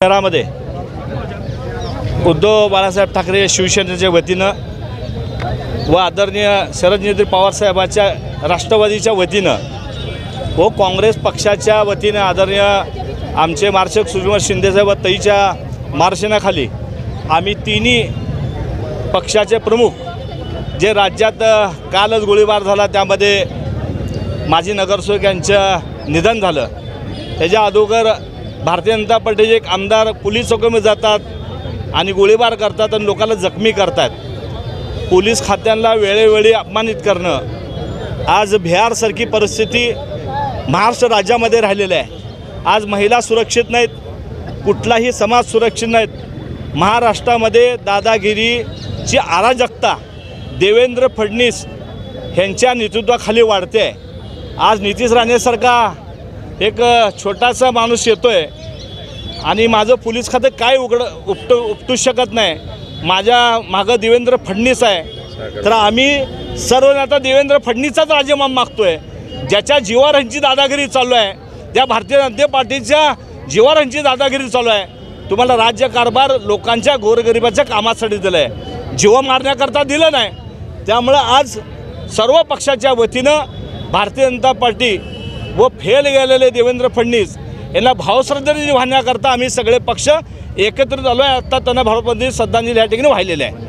शहरामध्ये उद्धव बाळासाहेब ठाकरे शिवसेनेच्या वतीनं व आदरणीय शरदनेत्री पवारसाहेबाच्या राष्ट्रवादीच्या वतीनं व काँग्रेस पक्षाच्या वतीनं आदरणीय आमचे मार्शक सुषमा शिंदेसाहेब तईच्या मार्शनाखाली आम्ही तिन्ही पक्षाचे प्रमुख जे राज्यात कालच गोळीबार झाला त्यामध्ये माजी नगरसेवक यांचं निधन झालं. त्याच्या अगोदर भारतीय जनता पार्टीचे एक आमदार पोलीस चौकीमध्ये जातात आणि गोळीबार करतात आणि लोकांना जखमी करतात. पोलीस खात्यांना वेळोवेळी अपमानित करणं. आज बिहारसारखी परिस्थिती महाराष्ट्र राज्यामध्ये राहिलेली आहे. आज महिला सुरक्षित नाहीत कुठलाही समाज सुरक्षित नाहीत. महाराष्ट्रामध्ये दादागिरीची अराजकता देवेंद्र फडणीस ह्यांच्या नेतृत्वाखाली वाढते आहे. आज नितीश राणेसारखा एक छोटासा माणूस येतो आहे आणि माझं पोलीस खातं काय उघड उपटू उपटू शकत नाही. माझ्या मागं देवेंद्र फडणवीस आहे. तर आम्ही सर्व आता देवेंद्र फडणवीसचाच राजीनामा मागतो आहे ज्याच्या जीवावर ह्यांची दादागिरी चालू आहे त्या भारतीय जनता पार्टीच्या जीवावर ह्यांची दादागिरी चालू आहे. तुम्हाला राज्यकारभार लोकांच्या गोरगरिबाच्या कामासाठी दिलं आहे जीव मारण्याकरता दिलं नाही. त्यामुळं आज सर्व पक्षाच्या वतीनं भारतीय जनता पार्टी व फेल गेलेले देवेंद्र फडणवीस यांना भावश्रद्धांजली वाहण्याकरता आम्ही सगळे पक्ष एकत्रित आलो आहे आत्ता त्यांना भावबंदी श्रद्धांजली या ठिकाणी वाहिलेली आहे.